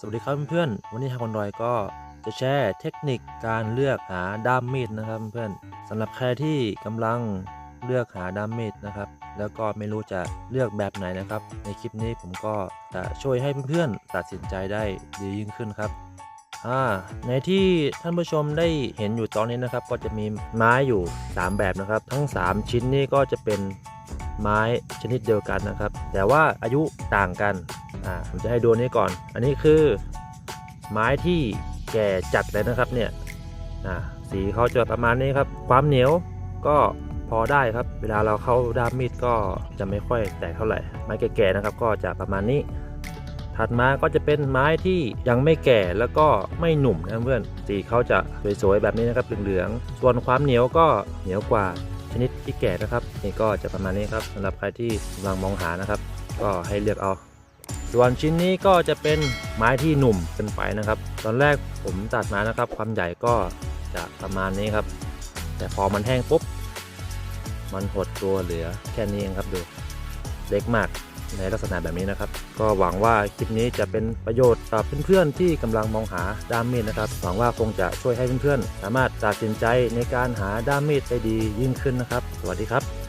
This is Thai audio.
สวัสดีครับเพื่อนๆวันนี้ทางคนดอยก็จะแชร์เทคนิคการเลือกหาด้ามมีดนะครับเพื่อนสำหรับใครที่กำลังเลือกหาด้ามมีดนะครับ แล้วก็ไม่รู้จะเลือกแบบไหนนะครับ ในคลิปนี้ผมก็จะช่วยให้เพื่อนๆตัดสินใจได้ดียิ่งขึ้นครับในที่ท่านผู้ชมได้เห็นอยู่ตอนนี้นะครับ ก็จะมีไม้อยู่ 3 แบบนะครับ ทั้ง 3 ชิ้นนี้ก็จะเป็นไม้ชนิดเดียวกันนะครับ แต่ว่าอายุต่างกัน อ่าผมจะให้ดูนี้ก่อน อันนี้คือไม้ที่แก่จัดเลยนะครับเนี่ยอ่าสีเขาจะประมาณนี้ครับ ความเหนียวก็พอได้ครับ เวลาเราเข้าด้ามมีดก็จะไม่ค่อยแตกเท่าไหร่ ไม้แก่ๆนะครับ ก็จะประมาณนี้ ถัดมาก็จะเป็นไม้ที่ยังไม่แก่แล้วก็ไม่หนุ่มนะเพื่อน สีเขาจะสวยๆแบบนี้นะครับเหลืองๆ ส่วนความเหนียวก็เหนียวกว่าชนิดที่แก่นะครับ นี่ก็จะประมาณนี้ครับสำหรับใครที่กำลังมองหานะครับ ก็ให้เลือกเอา ส่วนชิ้นนี้ก็จะเป็นไม้ที่หนุ่มเกินไปนะครับ ตอนแรกผมตัดมานะครับ ความใหญ่ก็จะประมาณนี้ครับ แต่พอมันแห้งปุ๊บ มันหดตัวเหลือแค่นี้เองครับดูเล็กมากในลักษณะแบบนี้นะครับ ก็หวังว่าคลิปนี้จะเป็นประโยชน์ต่อเพื่อนๆที่กำลังมองหาด้ามมีดนะครับ หวังว่าคงจะช่วยให้เพื่อนๆ สามารถตัดสินใจในการหาด้ามมีดได้ดียิ่งขึ้นนะครับ สวัสดีครับ